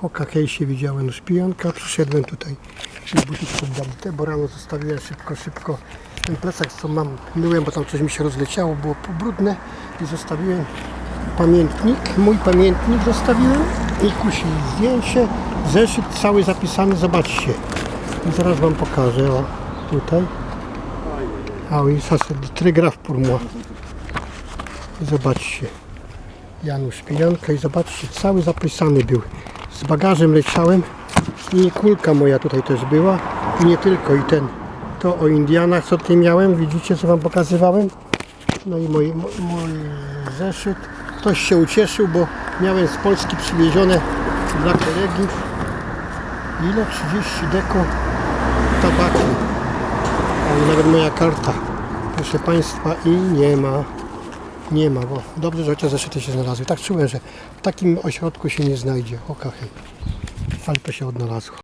Hoka Hejsie widziałem szpionka, przyszedłem tutaj butików Dante, bo rano zostawiłem szybko, szybko ten plecak co mam, myłem, bo tam coś mi się rozleciało, było brudne i zostawiłem pamiętnik, mój pamiętnik zostawiłem i kusi zdjęcie, zeszyt cały zapisany, zobaczcie. I zaraz wam pokażę, o tutaj. A c'est trygraf pour moi. Zobaczcie. Janusz Pijanka i zobaczcie, cały zapisany był. Z bagażem leciałem i kulka moja tutaj też była i nie tylko, i ten. To o Indianach, co tutaj miałem, widzicie, co wam pokazywałem? No i mój, mój, zeszyt. Ktoś się ucieszył, bo miałem z Polski przywiezione dla kolegi ile? 30 deko tabaku. O, i nawet moja karta. Proszę Państwa i nie ma. Nie ma, bo dobrze, że chociaż zeszyty się znalazły. Tak czułem, że w takim ośrodku się nie znajdzie. Oka hej. Ale to się odnalazło.